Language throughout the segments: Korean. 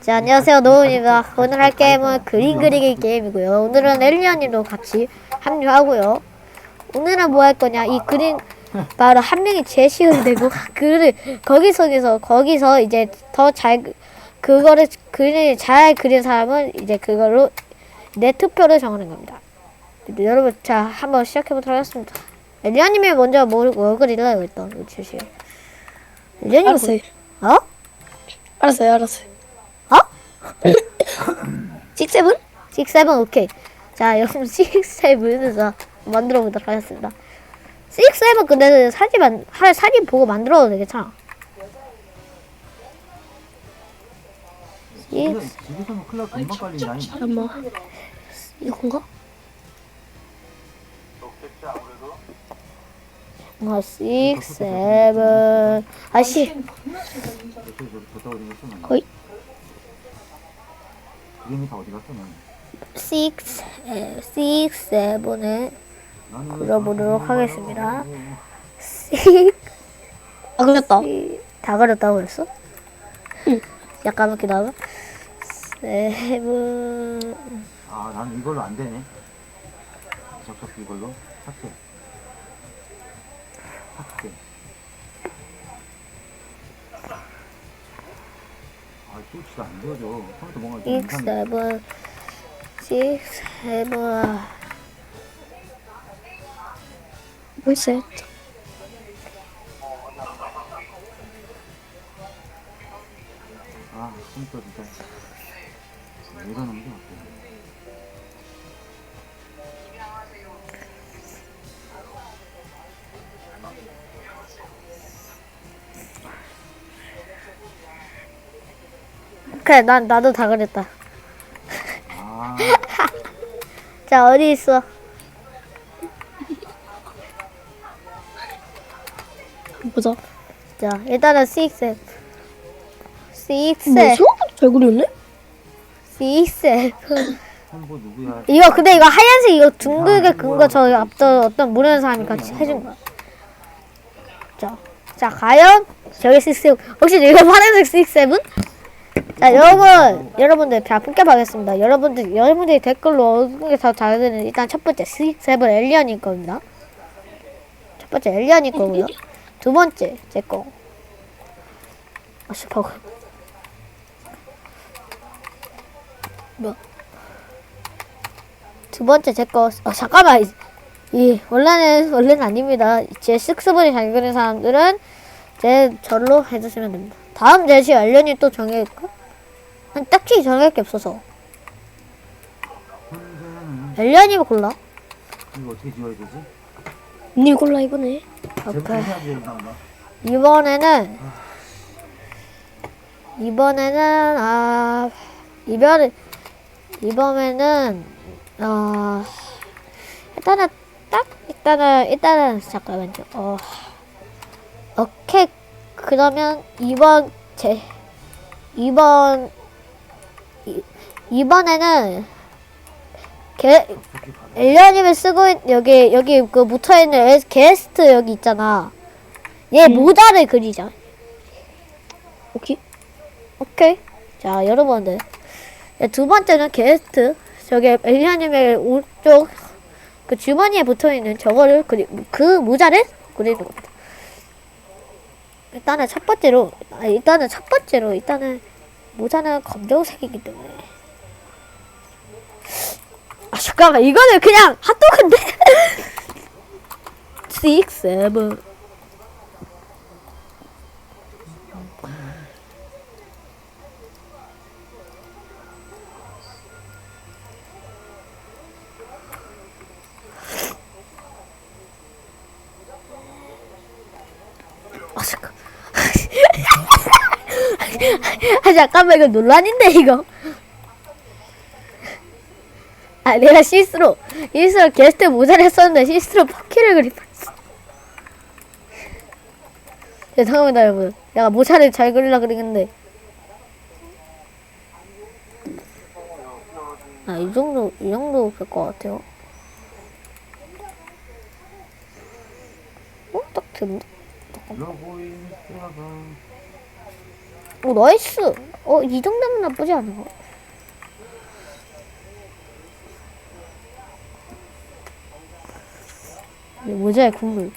자, 안녕하세요. 노은입니다. 오늘 할 게임은 그림 그리기 게임이고요. 오늘은 엘리언님도 같이 합류하고요. 오늘은 뭐 할 거냐? 이 그림 바로 한 명이 제시를 내고 그를 거기서에서 거기서 이제 더 잘 그거를 그림 잘 그린 사람은 이제 그걸로 내 투표를 정하는 겁니다. 여러분, 자 한번 시작해 보도록 하겠습니다. 엘리언님이 먼저 뭘, 뭘 그릴래요? 일단 주시요. 엘리언님 알았어요. 어? 알았어요, 알았어요. 어? 식세븐? 식세븐 오케이. 자, 여러분 식세븐에서 만들어 보도록 하겠습니다. 식세븐 근데 사진 만할 사진 보고 만들어도 되겠잖아. 집에서 식 집에서는 클럽 금방 깔린다니. 잠깐만. 이건가? 뭐 식세븐 아씨 저쪽에 저기 뒀다 어디 갔어? 난. 거의. 그림이 다 어디 갔어? 난. 식스 식세븐에 나는 그려보도록 다 하겠습니다. 그려봐요. 식 아, 그렸다. 다 그렸다고 했어? 약간만 기다려. 세븐 아, 나는 이걸로 안 되네. 접속 이걸로 삭제. 삭제. 아, 스위치가 안 뭔가 좀 six 이상해. seven six seven? 아, 컴퓨터 진짜. 왜 이러는 게 어때? 그래 난 나도 다 그랬다. 아, 자 어디 있어? 보자. 자 일단은 six seven six 뭐, seven 생각보다 잘 그렸네? six seven 홍보 누구야? 이거 근데 이거 하얀색 이거 둥글게 근거 저 앞서 어떤 모르는 사람이 같이 해준 거야. 자, 자 과연? 저기 six seven 혹시 이거 파란색 six seven 자 여러분 여러분들 자 뽑겨보겠습니다. 여러분들 여러분들이 댓글로 어느 게더 잘 되는 일단 첫 번째 seven 엘리언일 겁니다. 첫 번째 엘리언일 거고요. 두 번째 제거. 아 슈퍼 뭐? 두 번째 제거. 아 잠깐만. 이- 이 원래는 원래는 아닙니다. 제 식스분이 잘 그린 사람들은 제 절로 해주시면 됩니다. 다음 제시 알련이 또 정해볼 딱히 정할 게 없어서 알련이 골라 이거 어떻게 지워야 되지? 니 골라, 이번에. 제목 오케이 해야 되나? 이번에는 이번에는 아 이번 이번에는 어 일단은 딱 일단은 일단은 잠깐만요 어 오케이 그러면 이번 제 이번 이, 이번에는 게 엘리언님이 쓰고 있, 여기 여기 그 붙어 있는 게스트 여기 있잖아. 얘 모자를 그리자. 오케이. 오케이. 자, 여러분들. 네, 두 번째는 게스트. 저기 엘리아님의 오른쪽 그 주머니에 붙어 있는 저거를 그리 그 모자를 그리는 겁니다. 일단은 첫 번째로 아, 일단은 첫 번째로 일단은 모자는 검정색이기 때문에 아 잠깐만 이거는 그냥 핫도그인데 6, 7 아. 아 잠깐만 이거 논란인데 이거. 아 내가 실수로 실수로 게스트 모자를 했었는데 실수로 퍼키를 그리봤어. 죄송합니다 여러분. 내가 모자를 잘 그리려 그랬는데. 아 이 정도 이 정도 될 것 같아요. 어? 딱 됐네. 오 나이스. 어 이 정도면 나쁘지 않은 거. 네, 모자에 국물.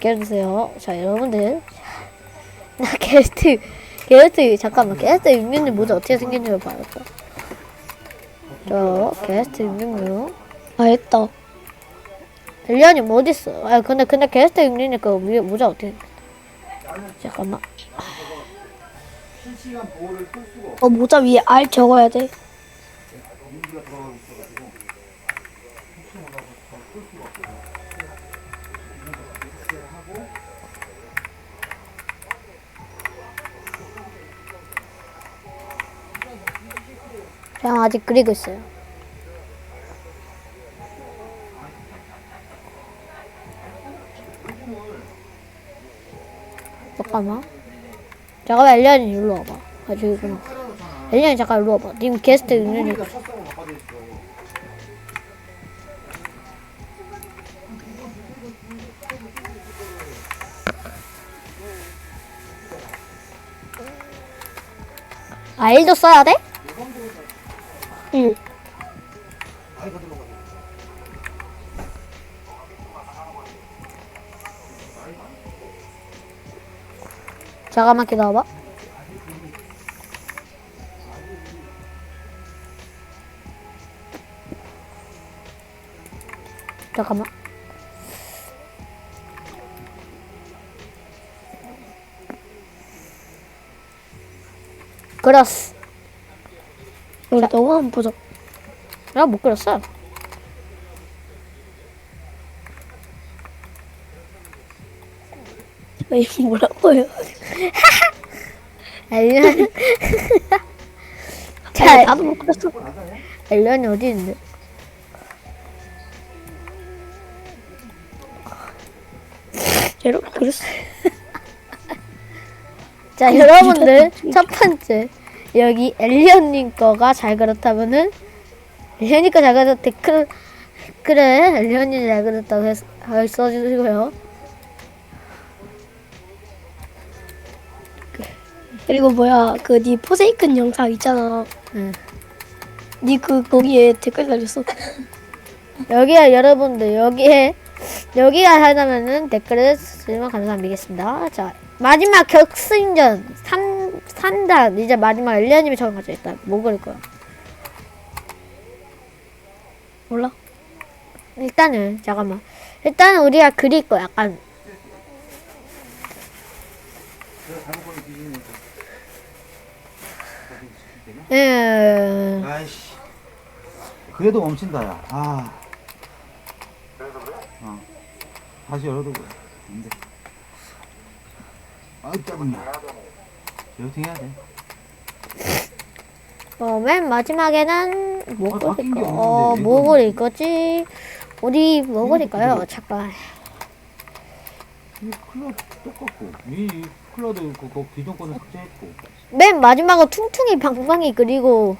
깨주세요. 자 여러분들. 나 게스트 게스트 잠깐만 게스트 윤민님 모자 어떻게 생겼는지 봐야겠다. 자 게스트 윤민님. 아 했다. 엘리아님 뭐 어딨어? 아 근데 근데 게스트 윤민이니까 위에 모자 어떻게? 잠깐만. 어 모자 위에 R 적어야 돼. 그냥 아직 그리고 있어요. 잠깐만. 잠깐만 엘리안이 일로 와봐. 아 저기구나. 엘리안이 잠깐 일로 와봐. 님 게스트 윤준이. 첫 사고 바꿔져 있어. 아 일도 써야 돼? 응. 잠깐만 기다려봐. 잠깐만. 그렸어. 우리 너가 한번 보자. 내가 못 그렸어. 아, 이거 뭐라고요? 엘리언. 아, 자, 나도 못 그렸어. 엘리언이 어디 있는데? 제로 그렸어. 자, 여러분들 첫 번째 여기 엘리언님 거가 잘 그렇다면은 엘리언님 거잘 그렸다 댓글 그래 엘리언님 잘 그렸다고 해서 아, 써주시고요. 그리고 뭐야 그 니 포세이큰 영상 있잖아. 응. 니그 거기에 댓글 달렸어. 여기에 여러분들 여기에 여기가 하다면은 댓글을 쓰시면 감사드리겠습니다. 자 마지막 격승전 3 3단 이제 마지막 엘리언님이 처음 가져 일단 뭐 그릴 거야? 몰라. 일단은 잠깐만 일단은 우리가 그릴 거 약간. 예. 아이씨. 그래도 멈춘다, 야. 아. 어. 다시 열어도 그래. 안 돼. 아이, 짜증나. 제로팅 해야 돼. 어, 맨 마지막에는 뭐 아, 바뀐 게 거? 없는데 어, 왜뭐 그릴 거지? 우리 뭐 그릴까요? 잠깐. 이 컬러 똑같고. 이 컬러도 그, 그 기존 거는 삭제했고. 맨 마지막은 퉁퉁이 방방이 그리고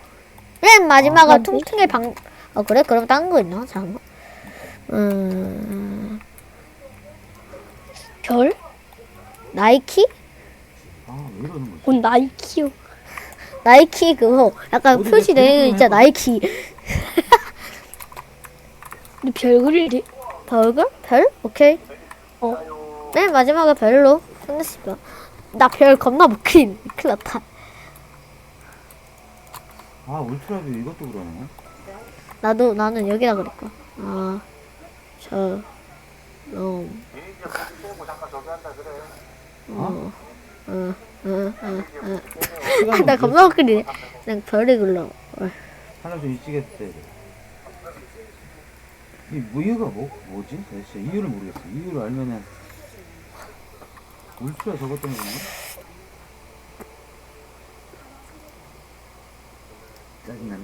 맨 마지막은 아, 퉁퉁이 방. 어 그래? 그럼 다른 거 있나? 잠깐. 음 별? 나이키? 아, 왜 이러는 거지? 뭔 나이키요. 나이키 그거 약간 어디 표시 내 내용 있잖아. 나이키. 근데 별 그리래. 별글? 별? 오케이. 어. 맨 마지막에 별로 끝냈습니다. 나 별 겁나 못 그린. 큰일 났다. 아, 울트라뷰 이것도 그러네. 나도 나는 여기다 그릴 거야. 아, 저, 너, 어, 어, 어, 어, 어. 시간이 나. 겁나 못 그리네. 그냥 별을 그려. 어. 하나 좀 일찍 했어야 돼. 이 무이유가 뭐, 뭐지? 도대체 이유를 모르겠어. 이유를 알면은 울트라 때문에 그런가? 짜증나네.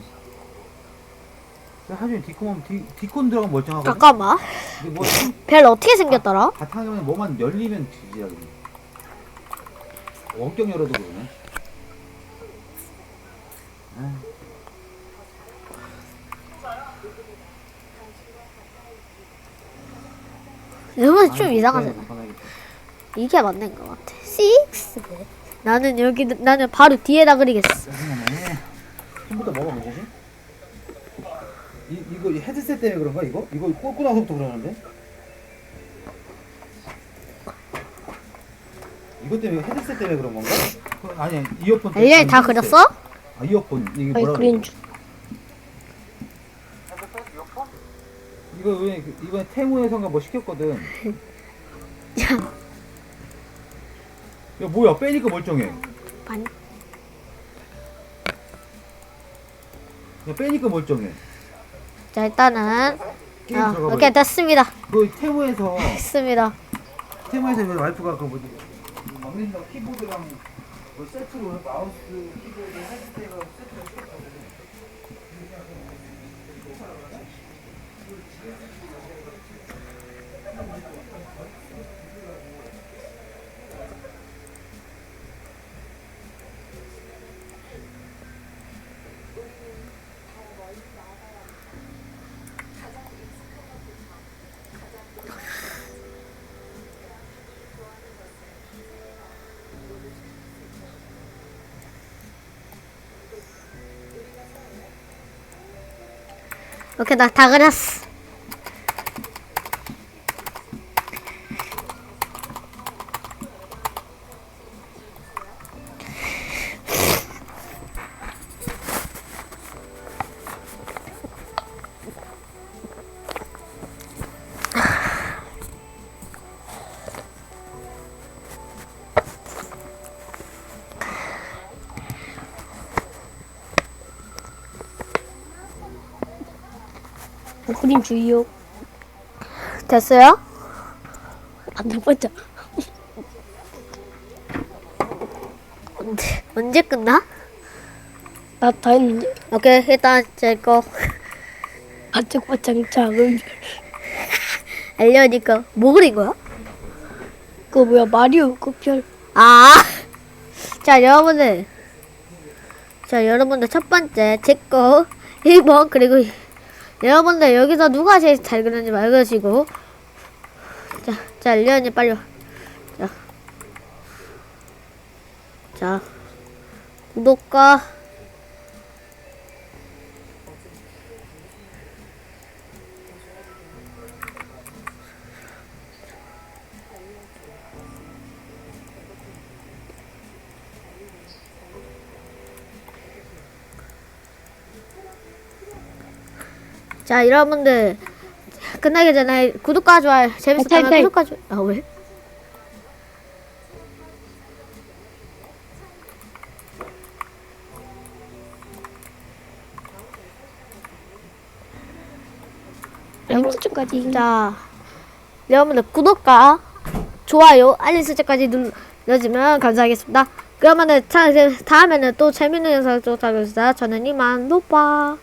야, 하준이 디콘 디, 디콘 들어가면 멀쩡하거든? 잠깐만. 근데 뭐 참- 별 어떻게 생겼더라? 바탕화면에 뭐만 열리면 뒤지야 그냥. 원격 열어도 그러네. 아, 이러면 좀 아, 이상하잖아. 이게 맞는 것 같아. 6? 나는 여기 나는 바로 뒤에다 그리겠어. 짜증나네. 처음부터 뭐가 문제지? 이 이거 이 헤드셋 때문에 그런가 이거? 이거 꽂고 나서부터 그러는데? 이것 때문에 헤드셋 때문에 그런 건가? 그, 아니 아니, 이어폰. 때문에. 다 헤드셋. 그렸어? 아 이어폰 이게 아니 뭐라 그린? 줄. 이거 왜 그- 이번에 테무에선가 뭐 시켰거든. 야, 야 뭐야 빼니까 멀쩡해. 아니. 야 빼니까 멀쩡해. 자 일단은 게임 아, 들어가 오케이 버려. 됐습니다. 그 테무에서 됐습니다. 테무에서 왜 와이프가 그 뭐지? 막린다 키보드랑 뭐 세트로 마우스 키보드 헤드셋을 세트로 시켰거든. 오케이 나 다 그렸어. 그린 줄이요. 됐어요? 반짝반짝. 언제 언제 끝나? 나 다 했는데 오케이 일단 제거 반짝반짝 작은 별. 알려니까 뭐 그린 거야? 그거 뭐야 마리오 그 별. 아, 자 여러분들, 자 여러분들 첫 번째 제 거 1번 그리고 여러분들 여기서 누가 제일 잘 그렸는지 말해주시고. 자, 자 리언이 빨리 와. 자, 자. 구독과 자 여러분들 끝나기 전에 구독과 좋아요 재밌었다면 타임, 타임. 구독과 좋아요 아 왜? 영수증까지. 자 여러분들 구독과 좋아요 알림 설정까지 눌러주면 감사하겠습니다 그러면은 다음에는 또 재밌는 영상 또 다루겠습니다 저는 이만 노빠